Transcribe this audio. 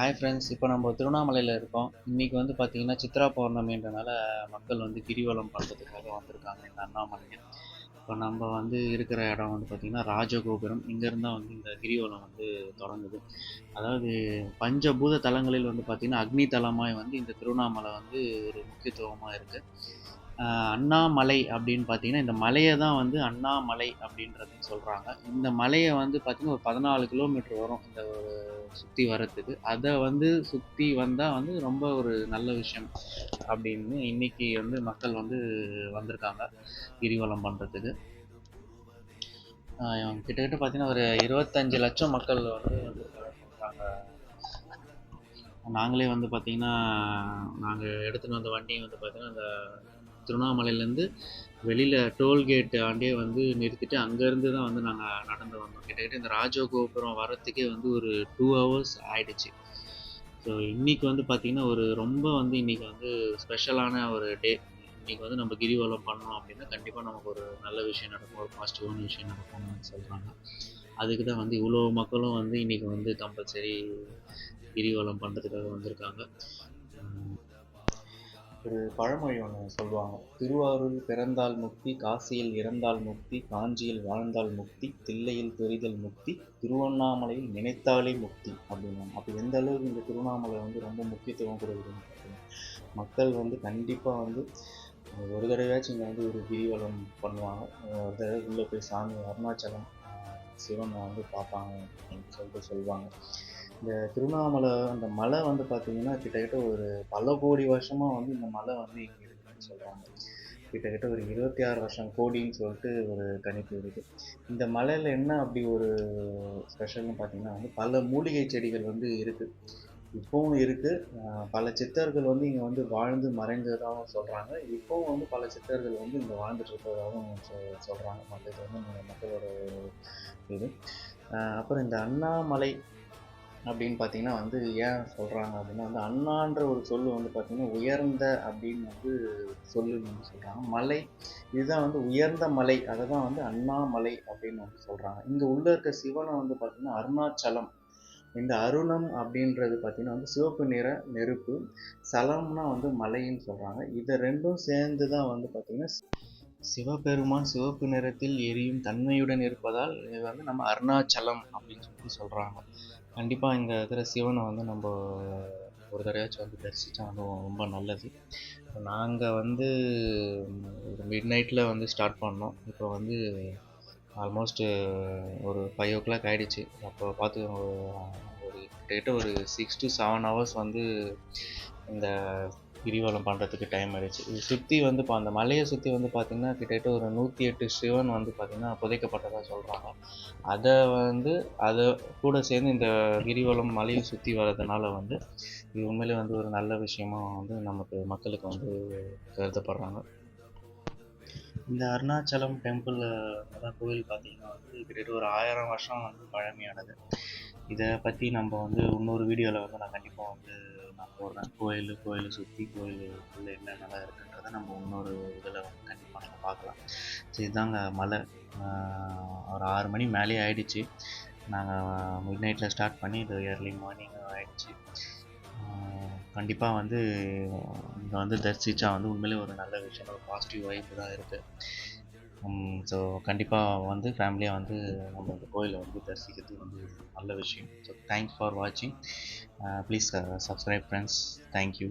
Hi friends இப்போ நம்ம திருவண்ணாமலையில் இருக்கோம். இன்றைக்கி வந்து பார்த்திங்கன்னா சித்ரா பௌர்ணமின்றனால மக்கள் வந்து கிரிவலம் பண்ணுறதுக்காக வந்திருக்காங்க இந்த அண்ணாமலையில் இப்போ நம்ம வந்து இருக்கிற இடம் வந்து பார்த்திங்கன்னா ராஜகோபுரம். இங்கேருந்து தான் வந்து இந்த கிரிவலம் வந்து தொடங்குது. அதாவது பஞ்சபூத தலங்களில் வந்து பார்த்திங்கன்னா அக்னி தலமாய் வந்து இந்த திருவண்ணாமலை வந்து ஒரு முக்கியத்துவமாக இருக்குது அண்ணாமலை அப்படின்னு பார்த்தீங்கன்னா இந்த மலையை தான் வந்து அண்ணாமலை அப்படின்றது சொல்கிறாங்க இந்த மலையை வந்து பார்த்திங்கன்னா ஒரு பதினாலு கிலோமீட்டர் வரும் இந்த ஒரு சுற்றி வர்றதுக்கு. அதை வந்து சுற்றி வந்தால் வந்து ரொம்ப ஒரு நல்ல விஷயம் அப்படின்னு இன்னைக்கு வந்து மக்கள் வந்து வந்திருக்காங்க கிரிவலம் பண்ணுறதுக்கு கிட்டத்தட்ட பார்த்தீங்கன்னா ஒரு இருபத்தஞ்சு லட்சம் மக்கள் வந்து வந்திருக்காங்க. நாங்களே வந்து பார்த்திங்கன்னா நாங்கள் எடுத்துகிட்டு வந்த வண்டியை வந்து பார்த்திங்கன்னா அந்த திருவண்ணாமலையிலேருந்து வெளியில் டோல்கேட் ஆண்டே வந்து நிறுத்திட்டு அங்கேருந்து தான் வந்து நாங்கள் நடந்து வந்தோம். கிட்டத்தட்ட இந்த ராஜகோபுரம் வரத்துக்கே வந்து ஒரு டூ ஹவர்ஸ் ஆயிடுச்சு. ஸோ இன்றைக்கி வந்து பார்த்திங்கன்னா ஒரு ரொம்ப வந்து இன்றைக்கி வந்து ஸ்பெஷலான ஒரு டே இன்னைக்கு வந்து நம்ம கிரிவலம் பண்ணோம் அப்படின்னா கண்டிப்பாக நமக்கு ஒரு நல்ல விஷயம் நடக்கும் ஒரு பாசிட்டிவான விஷயம் நடக்கும்னு சொல்கிறாங்க அதுக்கு தான் வந்து இவ்வளோ மக்களும் வந்து இன்னைக்கு வந்து கம்பல்சரி கிரிவலம் பண்ணுறதுக்காக வந்திருக்காங்க. ஒரு பழமொழி ஒன்று சொல்லுவாங்க. திருவாரூர் பிறந்தால் முக்தி காசியில் இறந்தால் முக்தி காஞ்சியில் வாழ்ந்தால் முக்தி தில்லையில் தெரிதல் முக்தி திருவண்ணாமலையில் நினைத்தாலே முக்தி அப்படின்னாங்க அப்போ எந்த அளவுக்கு இந்த திருவண்ணாமலை வந்து ரொம்ப முக்கியத்துவம் கொடுக்குதுன்னு மக்கள் வந்து கண்டிப்பாக வந்து ஒரு தடவையாச்சும் இங்கே வந்து ஒரு கிரிவலம் பண்ணுவாங்க. ஒரு தடவை உள்ளே போய் சாமி அருணாச்சலம் சிவனை வந்து பார்ப்பாங்க அப்படின்னு சொல்லிட்டு சொல்லுவாங்க. இந்த திருவண்ணாமலை அந்த மலை வந்து பார்த்தீங்கன்னா கிட்டத்தட்ட ஒரு பல கோடி வருஷமாக வந்து இந்த மலை வந்து இங்கே இருக்குன்னு சொல்கிறாங்க கிட்டத்தட்ட ஒரு இருபத்தி ஆறு வருஷம் கோடின்னு சொல்லிட்டு ஒரு கணிப்பு இருக்குது இந்த மலையில் என்ன அப்படி ஒரு ஸ்பெஷல்னு பார்த்தீங்கன்னா வந்து பல மூலிகை செடிகள் வந்து இருக்குது இப்போவும் இருக்குது பல சித்தர்கள் வந்து இங்கே வந்து வாழ்ந்து மறைந்ததாகவும் சொல்கிறாங்க இப்போவும் வந்து பல சித்தர்கள் வந்து இங்கே வாழ்ந்துட்டு இருக்கிறதாகவும் சொ சொல்கிறாங்க மக்கள் வந்து மக்களோட இது அப்புறம் இந்த அண்ணாமலை அப்படின்னு பார்த்தீங்கன்னா வந்து ஏன் சொல்கிறாங்க அப்படின்னா வந்து அண்ணான்ற ஒரு சொல் வந்து பார்த்திங்கன்னா உயர்ந்த அப்படின்னு வந்து சொல்லு வந்து சொல்கிறாங்க மலை இதுதான் வந்து உயர்ந்த மலை அதை தான் வந்து அண்ணாமலை அப்படின்னு வந்து சொல்கிறாங்க இங்கே உள்ளே இருக்க சிவனை வந்து பார்த்திங்கன்னா அருணாச்சலம். இந்த அருணம் அப்படின்றது பார்த்திங்கன்னா வந்து சிவப்பு நிற நெருப்பு சலம்னா வந்து மலைன்னு சொல்கிறாங்க இதை ரெண்டும் சேர்ந்து தான் வந்து பார்த்திங்கன்னா சிவபெருமான் சிவப்பு நிறத்தில் எரியும் தன்மையுடன் இருப்பதால் இது வந்து நம்ம அருணாச்சலம் அப்படின்னு சொல்லி சொல்கிறாங்க கண்டிப்பாக இங்கே இருக்கிற சிவனை வந்து நம்ம ஒரு தடவையாச்சும் வந்து தரிசித்தா அதுவும் ரொம்ப நல்லது. நாங்கள் வந்து ஒரு மிட் நைட்டில் வந்து ஸ்டார்ட் பண்ணோம். இப்போ வந்து ஆல்மோஸ்ட்டு ஒரு ஃபைவ் ஓ கிளாக் ஆகிடுச்சு அப்போ பார்த்து ஒரு கிட்டத்தட்ட ஒரு சிக்ஸ் டு செவன் ஹவர்ஸ் வந்து இந்த கிரிவலம் பண்ணுறதுக்கு டைம் ஆயிடுச்சு. இது சுற்றி வந்து இப்போ அந்த மலையை சுற்றி வந்து பார்த்திங்கன்னா கிட்டத்தட்ட ஒரு நூற்றி எட்டு சிவன் வந்து பார்த்திங்கன்னா புதைக்கப்பட்டதாக சொல்கிறாங்க அதை வந்து அதை கூட சேர்ந்து இந்த கிரிவலம் மலையை சுற்றி வர்றதுனால வந்து இது உண்மையிலே வந்து ஒரு நல்ல விஷயமா வந்து நமக்கு மக்களுக்கு வந்து கருதப்படுறாங்க. இந்த அருணாச்சலம் டெம்பிள் கோவில் பார்த்திங்கன்னா வந்து கிட்டத்தட்ட ஒரு ஆயிரம் வருஷம் வந்து பழமையானது. இதை பற்றி நம்ம வந்து இன்னொரு வீடியோவில் வந்து நான் கண்டிப்பாக வந்து நான் போடுறேன். கோயில் கோயிலை சுற்றி கோயிலுக்குள்ளே என்னென்னலாம் இருக்குன்றதை நம்ம இன்னொரு இதில் வந்து கண்டிப்பாக நம்ம பார்க்கலாம். சரி இதாங்க மலை. ஒரு ஆறு மணி மேலேயே ஆயிடுச்சு. நாங்கள் மிட் நைட்டில் ஸ்டார்ட் பண்ணி இது ஏர்லி மார்னிங் ஆயிடுச்சு. கண்டிப்பாக வந்து இங்கே வந்து தரிசித்தா வந்து உண்மையிலே ஒரு நல்ல விஷயம். ஒரு பாசிட்டிவ் வைப்பு தான் இருக்குது ஸோ கண்டிப்பாக வந்து ஃபேமிலியாக வந்து நம்ம இந்த கோயிலை வந்து தரிசிக்கிறது வந்து நல்ல விஷயம். ஸோ தேங்க்ஸ் ஃபார் வாட்சிங் please subscribe friends thank you